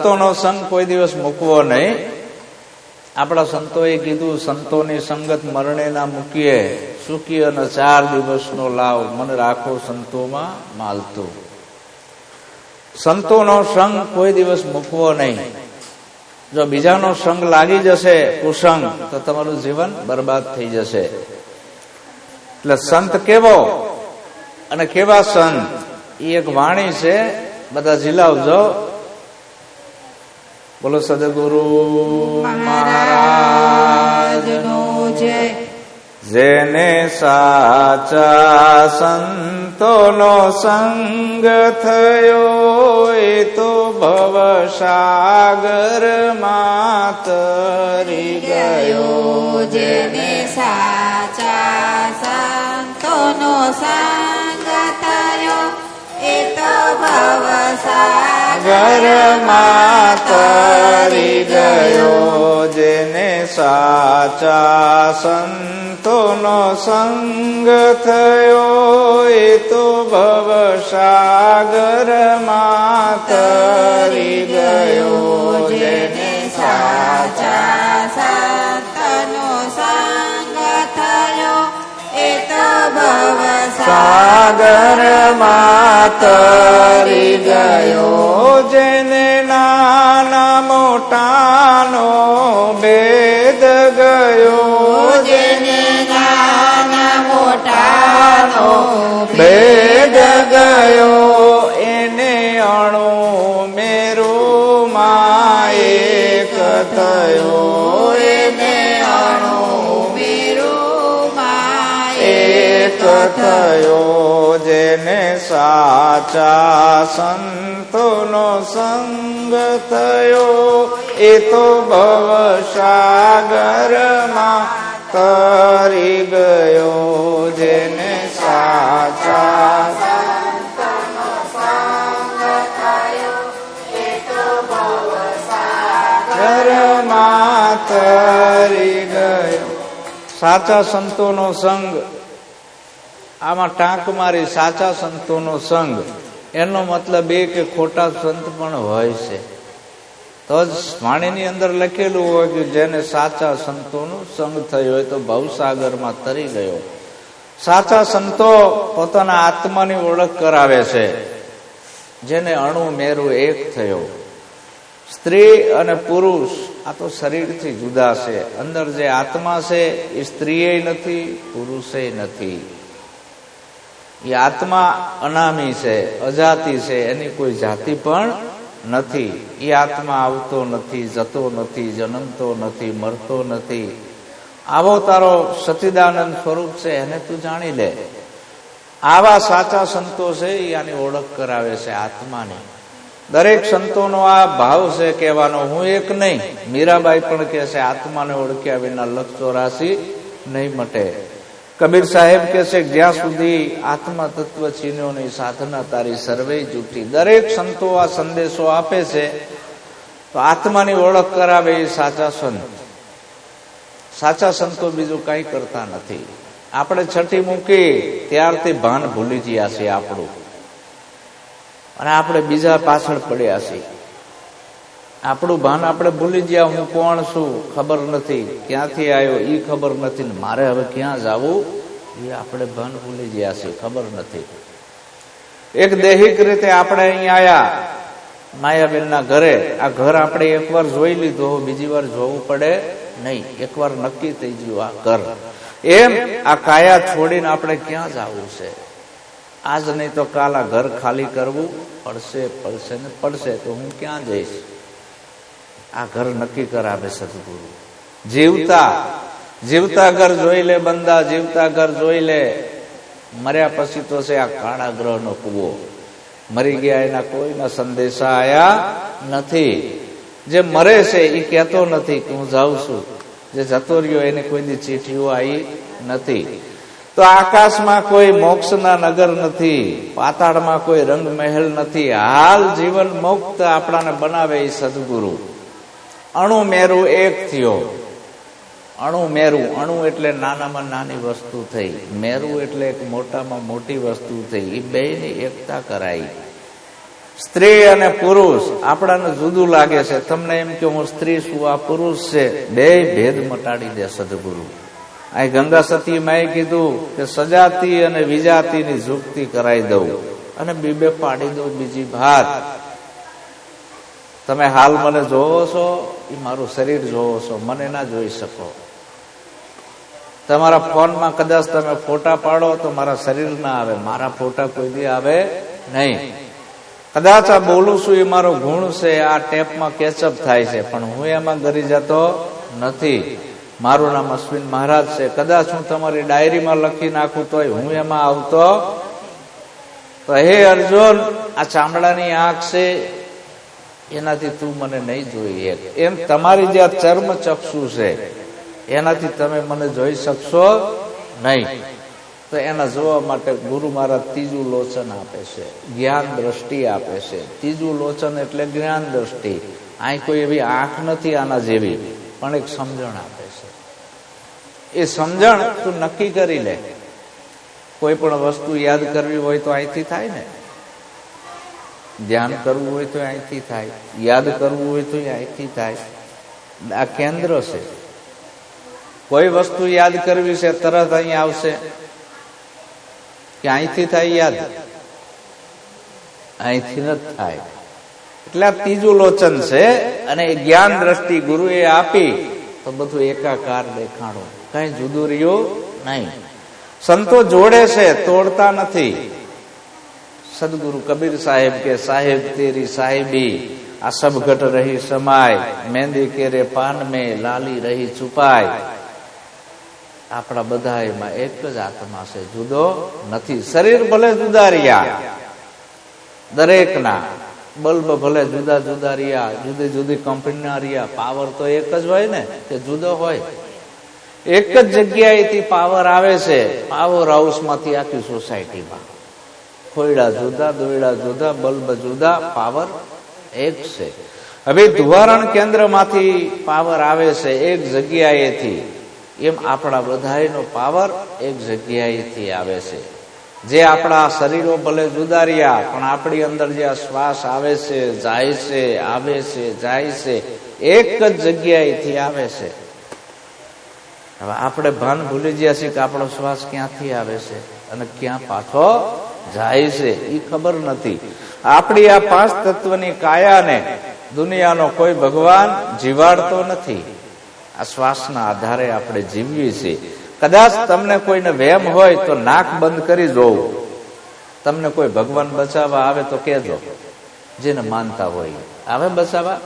સંતોનો સંગ કોઈ દિવસ મૂકવો નહીં. આપણા સંતોએ કીધું, સંતોની સંગત મરણે ના મૂકીએ. સુખી અને ચાર દિવસનો લાવ મન રાખો સંતોમાં માલતો. સંતોનો સંગ કોઈ દિવસ મૂકવો નહીં. જો બીજાનો સંગ લાગી જશે, કુસંગ, તો તમારું જીવન બરબાદ થઈ જશે. એટલે સંત કેવો અને કેવા સંત એ એક વાણી છે, બધા ઝીલાવજો. બોલો સદગુરુ મહારાજ મહારાજનો જય. જેને સાચા સંતોનો સંગ થયો એ તો ભવસાગર માતરી ગયો. જેને સાચા સંતોનો સંગ ઘરમાં તરી ગયો જેને સાચા સંતોનો સંગ થયો એ તો ભવસાગરમાં તરી ગયો જેને સાચા સંતોનો સંગ થયો એ તો ભવસાગર સાગર તરી ગયો. જેને નાના મોટાનો ભેદ ગયો. જેને નાના મોટાનો ભેદ ગયો. એને અણુ મેરું માં એક થયો એને અણુ મેરુમાં એક થયો સાચા સંતોનો સંગ થયો એ તો ભવસાગરમાં તરી ગયો જેને સાચા સાચા સંતોનો સંગ આમાં ટાંક મારી સાચા સંતોનો સંગ. એનો મતલબ એ કે ખોટા સંત પણ હોય છે. તો જ વાણીની અંદર લખેલું હોય કે જેને સાચા સંતોનો સંગ થયો હોય તો ભવસાગરમાં તરી ગયો. સાચા સંતો પોતાના આત્માની ઓળખ કરાવે છે. જેને અણુ મેરું એક થયો. સ્ત્રી અને પુરુષ, આ તો શરીરથી જુદા છે. અંદર જે આત્મા છે, એ સ્ત્રીએ નથી, પુરુષે નથી. એ આત્મા અનામી છે, અજાતિ છે, એની કોઈ જાતિ પણ નથી. એ આત્મા આવતો નથી, જતો નથી, જન્મતો નથી, મરતો નથી. આવો તારો સચિદાનંદ સ્વરૂપ છે, એને તું જાણી લે. આવા સાચા સંતો છે, એ આની ઓળખ કરાવે છે આત્માની. દરેક સંતોનો આ ભાવ છે કહેવાનો, હું એક નહીં. મીરાબાઈ પણ કહે છે, આત્માને ઓળખ્યા વિના લક્ષ ચોરાશી નહીં મટે. કબીર સાહેબ કે છે, જ્યાં સુધી આત્મા તત્વ ચીન્યોની સાધના તારી સર્વે જૂઠી. દરેક સંતો આ સંદેશો આપે છે, તો આત્માની ઓળખ કરાવે એ સાચા સંત. સાચા સંતો બીજું કંઈ કરતા નથી. આપણે છઠ્ઠી મૂકી, ત્યારથી ભાન ભૂલી ગયા છે આપણું. અને આપણે બીજા પાછળ પડ્યા છીએ. આપણું ભાન આપણે ભૂલી ગયા, હું કોણ છું, ખબર નથી. ક્યાંથી આવ્યો એ ખબર નથી. મારે હવે ક્યાં જવું? એ આપણે ભાન ભૂલી ગયા છે ખબર નથી. એક દૈહિક રીતે આપણે અહીંયા આયા, માયાબેનના ઘરે. આ ઘર આપણે એકવાર જોઈ લીધું બીજી વાર જોવું પડે નહીં. એકવાર નક્કી થઈ ગયું આ ઘર. એમ આ કાયા છોડીને આપણે ક્યાં જવું છે? આજ નહીં તો કાલ આ ઘર ખાલી કરવું પડશે પડશે ને પડશે. તો હું ક્યાં જઈશ? આ ઘર નક્કી કરાવે સદગુરુ. જીવતા જીવતા ઘર જોઈ લે બંદા, જીવતા ઘર જોઈ લે. મર્યા પછી તો છે આ કાળા ગ્રહનો કુવો. મરી ગયા એના કોઈના સંદેશા આયા નથી. જે મરે છે એ કહેતો નથી કે હું જાઉં છું. જે જતો રહ્યો એને કોઈની ચીઠીઓ આવી નથી. તો આકાશમાં કોઈ મોક્ષના નગર નથી. પાતાળમાં કોઈ રંગ મહેલ નથી. હાલ જીવન મુક્ત આપણાને બનાવે એ સદગુરુ. અણુ મેરું એક થયો. અણુ મેરું, અણુ એટલે નાનામાં નાની વસ્તુ થઈ. મેરું એટલે એક મોટામાં મોટી વસ્તુ થઈ. એ બેની એકતા કરાઈ. સ્ત્રી અને પુરુષ, આપણાને જુદું લાગે છે. તમને એમ કે હું સ્ત્રી છું, આ પુરુષ છે. બે ભેદ મટાડી દે સદગુરુ. અહીં ગંગા સતી માએ કીધું કે સજાતી અને વિજાતીની ઝુકતી કરાઈ દઉં અને બીબે પાડી દઉં બીજી ભાત. તમે હાલ મને જોવો છો, એ મારું શરીર જોવો છો, મને ના જોઈ શકો. તમારા ફોનમાં કદાચ તમે ફોટા પાડો તો મારા શરીર ના આવે, મારા ફોટા કોઈ દી આવે નહીં. કદાચ આ બોલું છું એ મારો ગુણ છે, આ ટેપમાં કેચઅપ થાય છે, પણ હું એમાં ગરી જતો નથી. મારું નામ અશ્વિન મહારાજ છે. કદાચ હું તમારી ડાયરીમાં લખી નાખું તોય હું એમાં આવતો. તો હે અર્જુન, આ ચામડાની આંખ છે એનાથી તું મને નહીં જોઈ એક. એમ તમારી જે આ ચર્મ ચક્ષુ છે, એનાથી તમે મને જોઈ શકશો નહીં. તો એના જોવા માટે ગુરુ મહારાજ ત્રીજું લોચન આપે છે, જ્ઞાન દ્રષ્ટિ આપે છે. ત્રીજું લોચન એટલે જ્ઞાન દ્રષ્ટિ. અહીં કોઈ એવી આંખ નથી આના જેવી, પણ એક સમજણ આપે છે. એ સમજણ તું નક્કી કરી લે. કોઈ પણ વસ્તુ યાદ કરવી હોય તો અહીંથી થાય ને. ધ્યાન કરવું હોય તો અહીંથી થાય. યાદ કરવું હોય તો અહીંથી થાય. આ કેન્દ્ર છે. કોઈ વસ્તુ યાદ કરવી છે, તરત અહીં આવશે. કે અહીંથી થાય યાદ? અહીંથી ન થાય. એટલે ત્રીજું લોચન છે, અને જ્ઞાન દ્રષ્ટિ ગુરુએ આપી. તો બધું એકાકાર દેખાણો. કઈ જુદું રહ્યું નહીં. સંતો જોડે છે, તોડતા નથી. સદગુરુ કબીર સાહેબ કે, સાહેબ તેરી સાહેબી, આ સબ રહી સમાય મહેંદી કેરે પાન મે લાલી રહી છુપાય. આપણા બધા એમાં એક જ આત્મા છે, જુદો નથી. શરીર ભલે જુદા રહ્યા, દરેકના બલ્બ ભલે જુદા જુદા રહ્યા, જુદી જુદી કંપનીના રહ્યા, પાવર તો એક જ હોય ને કે જુદો હોય. એક જ જગ્યાએથી પાવર આવે છે, પાવર હાઉસમાંથી આખી સોસાયટીમાં. ખોયડા જુદા, દોયડા જુદા, બલ્બ જુદા, પાવર એક છે. હવે ધુવારણ કેન્દ્રમાંથી પાવર આવે છે એક જગ્યાએથી. એમ આપણા બધાનો પાવર એક જગ્યાએથી આવે છે. જે આપણા શરીરો ભલે જુદા પણ આપણી અંદર જે શ્વાસ આવે છે, જાય છે, આવે છે, જાય છે, એક જ જગ્યાએથી આવે છે. હવે આપણે ભાન ભૂલી ગયા છીએ કે આપણો શ્વાસ ક્યાંથી આવે છે અને ક્યાં પાછો જાય છે એ ખબર નથી. આપણી આ પાંચ તત્વની કાયાને દુનિયાનો કોઈ ભગવાન જીવાડતો નથી. આ શ્વાસના આધારે આપણે જીવીએ છીએ. કદાચ તમને કોઈને વેમ હોય તો નાક બંધ કરી જોવું તમને કોઈ ભગવાન બચાવવા આવે તો કેજો જેને માનતા હોય. આવે બચાવવા?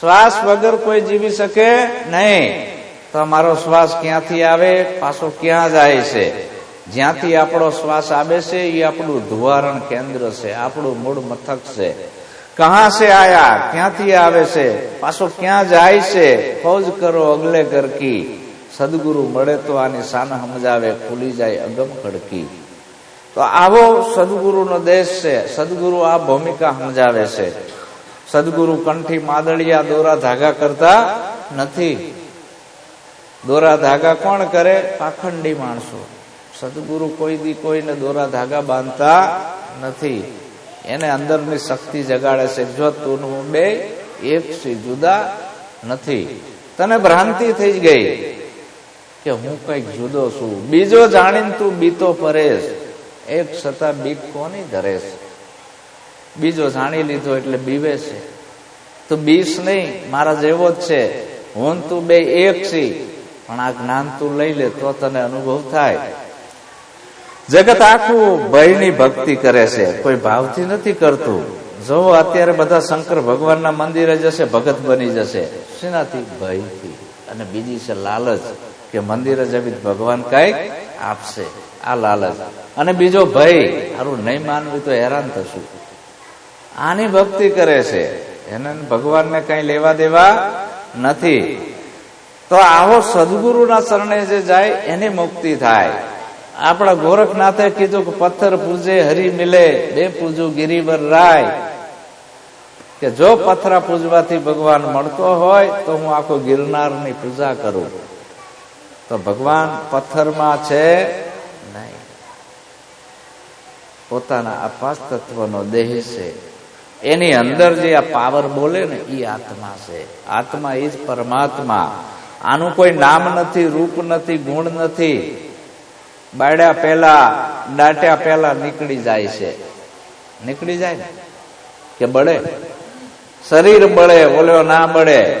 શ્વાસ વગર કોઈ જીવી શકે નહીં. તો મારો શ્વાસ ક્યાંથી આવે? પાછો ક્યાં જાય છે? જ્યાંથી આપણો શ્વાસ આવે છે એ આપણું ધુવારણ કેન્દ્ર છે, આપણું મૂળ મથક છે. કહા સે આયા? ક્યાંથી આવે છે? પાછો ક્યાં જાય છે? ફૌજ કરો અગલે ગરકી સદગુરુ મળે તો આની સાન સમજાવે ખુલી જાય અગમ ખડકી. તો આવો સદગુરુનો દેશ છે. સદગુરુ આ ભૂમિકા સમજાવે છે. સદગુરુ કંઠી માદળિયા દોરા ધાગા કરતા નથી. દોરા ધાગા કોણ કરે? પાખંડી માણસો. સદગુરુ કોઈ દી કોઈને દોરા ધાગા બાંધતા નથી. એને અંદરની શક્તિ જગાડે છે. જો તું બે, એક સી જુદા નથી. તને ભ્રાંતિ થઈ ગઈ કે હું કંઈક જુદો છું. બીજો જાણીને તું બીતો પરેશ. એક છતાં બીક કોની ધરેશ બીજો જાણી લીધો એટલે બીવે છે. તો બીસ નહીં, મારા જેવો જ છે. હું તું બે, એક છી પણ આ જ્ઞાન તું લઈ લે તો તને અનુભવ થાય. જગત આખું ભયની ભક્તિ કરે છે. કોઈ ભાવથી નથી કરતું. જો અત્યારે બધા શંકર ભગવાનના મંદિરે જશે, ભગત બની જશે. શેનાથી? ભયથી. અને બીજી છે લાલચ, કે મંદિરે જવી ભગવાન કંઈક આપશે. આ લાલચ. અને બીજો ભય સારું નહીં માનવું તો હેરાન થશું. આની ભક્તિ કરે છે. એને ભગવાનને કઈ લેવા દેવા નથી. તો આવો સદગુરુના શરણે જે જાય, એની મુક્તિ થાય. આપણા ગોરખનાથે કીધું કે પથ્થર પૂજે, હરી મિલે, બે પૂજું ગિરિવર રાય. કે જો પથરા પૂજવાથી ભગવાન મળતો હોય, તો હું આખો ગિરનારની પૂજા કરું. તો ભગવાન પથ્થરમાં છે નહીં. પોતાના પાંચ તત્વનો દેહ છે. એની અંદર જે આ પાવર બોલે ને એ આત્મા છે. આત્મા એ જ પરમાત્મા. આનું કોઈ નામ નથી, રૂપ નથી, ગુણ નથી. બાળ્યા પહેલા, દાટ્યા પહેલા નીકળી જાય છે. નીકળી જાય કે બળે? શરીર બળે ઓલ્યો ના બળે.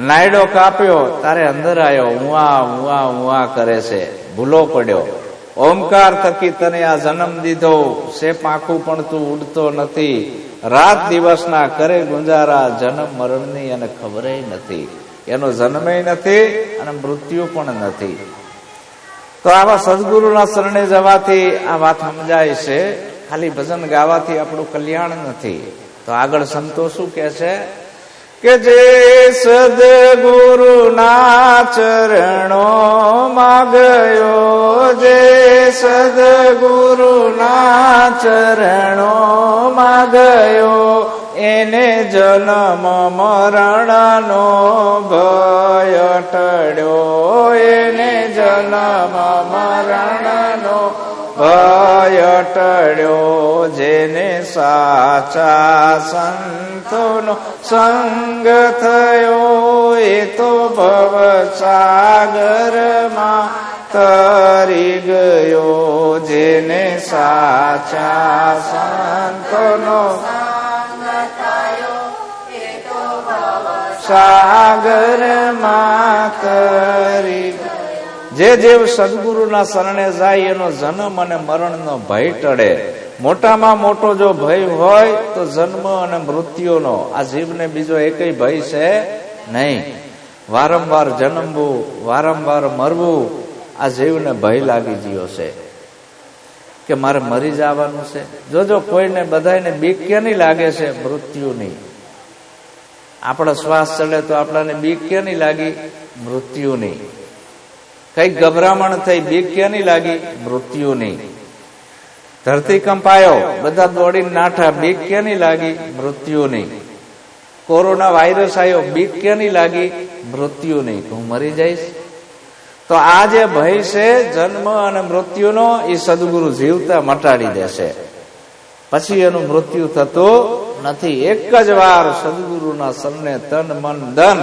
નાયડો કાપ્યો, તારે અંદર આવ્યો ઉવા ઉવા ઉવા કરે છે. ભૂલો પડ્યો. ઓમકાર થકી તને આ જન્મ દીધો. સે પાંખું પણ તું ઉડતો નથી. રાત દિવસના કરે ગુંજારા, જન્મ મરણની અને ખબરે નથી. એનો જન્મે નથી અને મૃત્યુ પણ નથી. તો આવા સદગુરુના શરણે જવાથી આ વાત સમજાય છે. ખાલી ભજન ગાવાથી આપણું કલ્યાણ નથી. તો આગળ સંતો શું કે છે? કે જે સદગુરુના ચરણો માં ગયો જે સદગુરુના ચરણો માં ગયો એને જન્મ મરણનો ભય ટળ્યો એને જન્મ મરણનો ભય ટળ્યો, જેને સાચા સંતોનો સંગ થયો, એ તો ભવ સાગરમાં તરી ગયો, જેને સાચા સંતોનો સાગરમાં તરી જે જેવ સદગુરુના શરણે જાય, એનો જન્મ અને મરણનો ભય ટળે. મોટામાં મોટો જો ભય હોય, તો જન્મ અને મૃત્યુનો. આ જીવને બીજો એકય ભય છે નહીં. વારંવાર જન્મવું, વારંવાર મરવું, આ જીવને ભય લાગી ગયો છે. કે મારે મરી જવાનું છે. જોજો, કોઈને બધાને બીક કેની લાગે છે? મૃત્યુની. આપણો શ્વાસ ચડે તો આપણાને બીક કેની લાગી? મૃત્યુની. કંઈક ગભરામણ થઈ બીક ક્યાંની લાગી મૃત્યુની ધરતી કંપાયો બધા દોડીને નાઠા બીક ક્યાંની લાગી મૃત્યુની કોરોના વાયરસ આવ્યો બીક ક્યાંની લાગી મૃત્યુની હું મરી જઈશ? તો આ જે ભય છે, જન્મ અને મૃત્યુનો એ સદગુરુ જીવતા મટાડી દેશે. પછી એનું મૃત્યુ થતું નથી. એક જ વાર સદગુરુના સરને તન મન ધન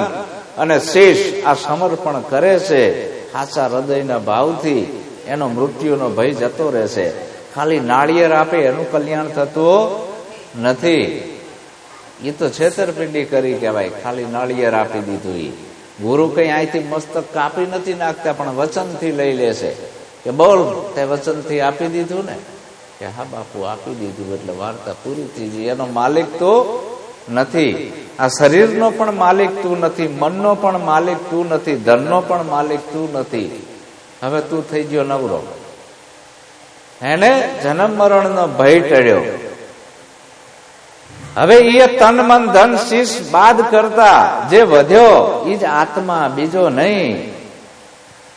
અને શેષ આ સમર્પણ કરે છે. સાચા હૃદયના ભાવથી એનો મૃત્યુનો ભય જતો રહેશે. ખાલી નાળિયેર આપે એનું કલ્યાણ થતું નથી. એ તો છેતરપિંડી કરી કહેવાય. ખાલી નાળિયેર આપી દીધું એ ગુરુ કઈ અહીંથી મસ્તક કાપી નથી નાખતા, પણ વચનથી લઈ લેશે. કે બોલ, તે વચનથી આપી દીધું ને? કે હા બાપુ, આપી દીધું એટલે વાર્તા પૂરી થઈ ગઈ એનો માલિક તો નથી. આ શરીરનો પણ માલિક તું નથી, મનનો પણ માલિક તું નથી, ધનનો પણ માલિક તું નથી. હવે તું થઈ ગયો નવરો. એને જન્મ મરણનો ભય ટળ્યો. હવે એ તન, મન, ધન, શીશ, બાદ કરતા જે વધ્યો એ જ આત્મા, બીજો નહીં.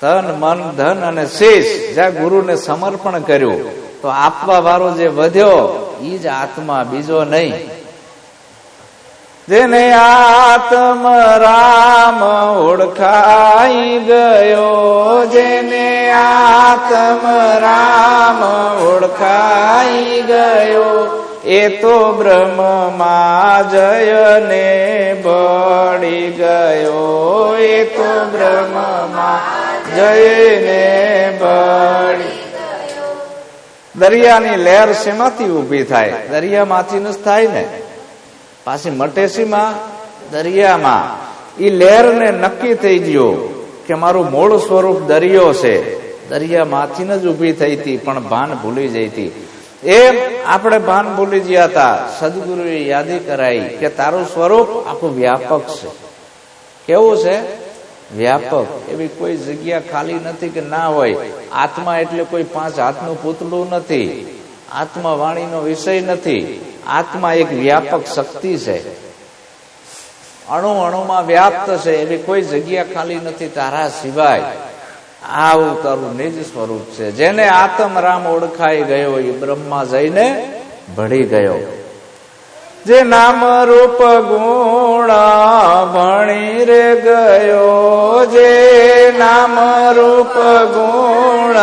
તન, મન, ધન અને શીશ, જ્યાં ગુરુને સમર્પણ કર્યું, તો આપવા વાળો જે વધ્યો એ જ આત્મા, બીજો નહીં. જેને આત્મ રામ ઓળખાઈ ગયો, જેને આત્મ રામ ઓળખાઈ ગયો, એ તો બ્રહ્મમાં જયને બળી ગયો, એ તો બ્રહ્મમાં જયને બળી દરિયાની લહેર શેમાંથી ઊભી થાય? દરિયામાંથી જ થાય ને? પાછી મટેસીમાં દરિયામાં એ લહેરને નક્કી થઈ ગયો કે મારું મૂળ સ્વરૂપ દરિયો છે. દરિયામાંથી જ ઊભી થઈ હતી, પણ ભાન ભૂલી જઈ હતી. એમ આપણે ભાન ભૂલી ગયા હતા. સદગુરુએ યાદી કરાઈ કે તારું સ્વરૂપ આખું વ્યાપક છે. કેવું છે? વ્યાપક. એવી કોઈ જગ્યા ખાલી નથી કે ના હોય. આત્મા એટલે કોઈ પાંચ હાથનું પૂતળું નથી. આત્મા વાણીનો વિષય નથી. આત્મા એક વ્યાપક શક્તિ છે. અણુ અણુમાં વ્યાપ્ત છે, એવી કોઈ જગ્યા ખાલી નથી તારા સિવાય. આવું તારું નિજ સ્વરૂપ છે. જેને આત્મ રામ ઓળખાઈ ગયો એ બ્રહ્મા જઈને ભળી ગયો. જે નામ રૂપ ગુણા ભણી રે ગયો, જે નામ રૂપ ગુણ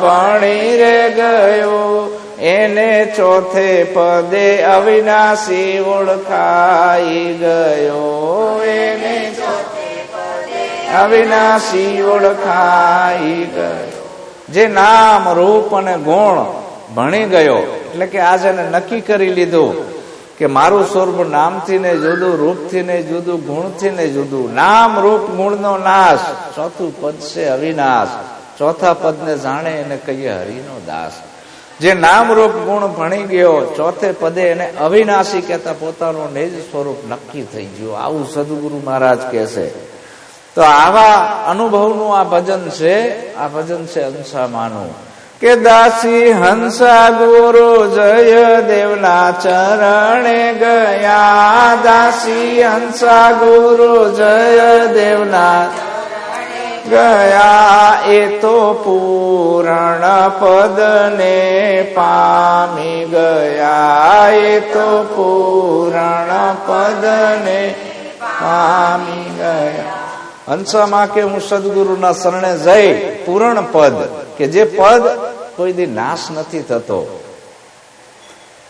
ભણી રે ગયો. એને ચોથે પદે અવિનાશી ઓળખાઈ ગયો. એને અવિનાશી ઓળખાઈ ગયો. જે નામ, રૂપ અને ગુણ ભણી ગયો, એટલે કે આજે નક્કી કરી લીધું કે મારું સ્વરૂપ નામથી ને જુદું, રૂપથી ને જુદું, ગુણથી ને જુદું. નામ, રૂપ, ગુણનો નાશ. ચોથું પદ છે અવિનાશ. ચોથા પદને જાણે એને કહીએ હરિનો દાસ. જે નામરૂપ ગુણ ભણી ગયો, ચોથે પદે એને અવિનાશી કહેતા પોતાનું નિજ સ્વરૂપ નક્કી થઈ ગયું. આવું સદગુરુ મહારાજ કહેશે. તો આવા અનુભવનું આ ભજન છે, આ ભજન છે હંસામાનું કે દાસી હંસા ગુરુ જય દેવના ચરણે ગયા. દાસી હંસા ગુરુ જય દેવના ગયા, એ તો પૂરણ પદને પામી ગયા, એ તો પૂરણ પદને પામી ગયા. હંસામાં કે હું સદગુરુના શરણે જઈ, પૂરણ પદ, કે જે પદ કોઈ દી નાશ નથી થતો.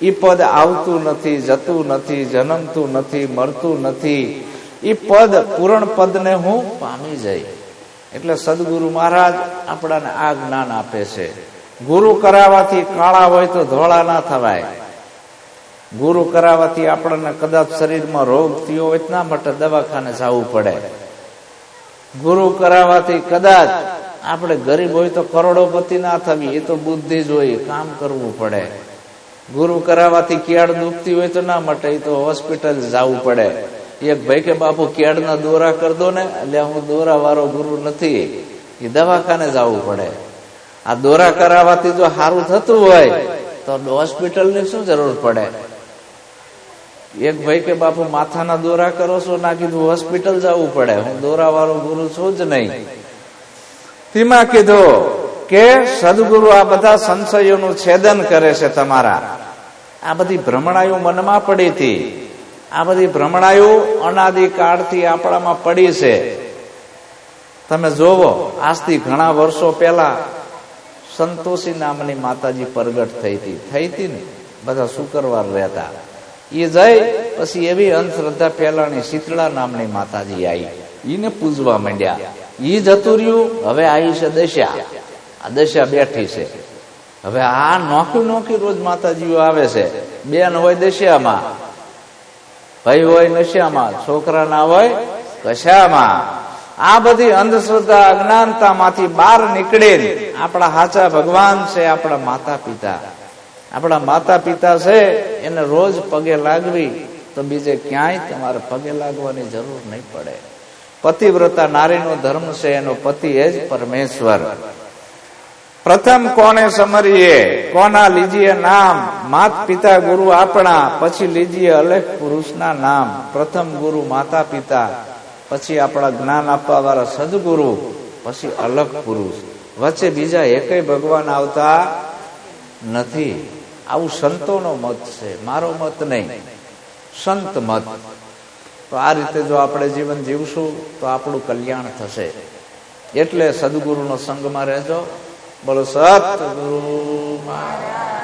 એ પદ આવતું નથી, જતું નથી, જન્મતું નથી મરતું નથી. એ પદ પૂરણ પદને હું પામી જઈ. એટલે સદગુરુ મહારાજ આપણાને આ જ્ઞાન આપે છે. ગુરુ કરાવવાથી કાળા હોય તો ધોળા ના થવાય. ગુરુ કરાવવાથી આપણને કદાચ શરીરમાં રોગ થયો તો માટે દવાખાને જવું પડે. ગુરુ કરાવવાથી કદાચ આપણે ગરીબ હોય તો કરોડોપતિ ના થવી, એ તો બુદ્ધિ જોઈએ કામ કરવું પડે. ગુરુ કરાવવાથી ક્યાડ દુખતી હોય તો ના માટે, એ તો હોસ્પિટલ જવું પડે. એક ભાઈ કે, બાપુ ક્યાડના દોરા કર ને, એટલે હું દોરા વાળો ગુરુ નથી. એ દવાખાને જવું પડે. આ દોરા કરાવવાથી જો સારું થતું હોય, તો હોસ્પિટલની શું જરૂર પડે? એક ભાઈ કે, બાપુ, માથાના દોરા કરો છો, ના કીધું હોસ્પિટલ જવું પડે. હું દોરા વાળો ગુરુ છું જ નહીં. તેમાં કીધું કે, સદગુરુ આ બધા સંશયોનું છેદન કરે છે તમારા. આ બધી ભ્રમણાયું મનમાં પડી હતી. આ બધી ભ્રમણાયું અનાદિ કાળથી આપણામાં પડી છે. તમે જોવો, આજથી ઘણા વર્ષો પહેલા સંતોષી નામની માતાજી પ્રગટ થઈ હતી. થઈ હતી ને? બધા શુક્રવાર રહેતા. એ જઈ, પછી એવી અંધશ્રદ્ધા પહેલાની શીતળા નામની માતાજી આવી એને પૂજવા માંડ્યા. એ જતું રહ્યું, હવે આવી છે દશા. આ દશા બેઠી છે. હવે આ નોખી નોખી રોજ માતાજીઓ આવે છે. બેન હોય દશામાં. ભાઈ હોય નશામાં છોકરા ના હોય કશામાં આ બધી અંધશ્રદ્ધા અજ્ઞાનતામાંથી બહાર નીકળે આપણા હાચા ભગવાન છે, આપણા માતા પિતા આપણા માતા પિતા છે, એને રોજ પગે લાગવી તો બીજે ક્યાંય તમારે પગે લાગવાની જરૂર નહીં પડે. પતિવ્રતા નારીનો ધર્મ છે, એનો પતિ એ જ પરમેશ્વર. પ્રથમ કોને સમરીએ? કોના લીજીએ નામ? માત પિતા ગુરુ આપણા, પછી લીજીએ અલેખ પુરુષના નામ. પ્રથમ ગુરુ માતા પિતા પછી આપણા જ્ઞાન આપવા વાળા સદગુરુ, પછી અલગ પુરુષ. વચ્ચે બીજા એકેય ભગવાન આવતા નથી. આવું સંતોનો મત છે. મારો મત નહીં. સંત મત. તો આ રીતે જો આપણે જીવન જીવશું, તો આપણું કલ્યાણ થશે. એટલે સદગુરુનો સંગમાં રહેજો. બોલો સતગુરુ મહારાજ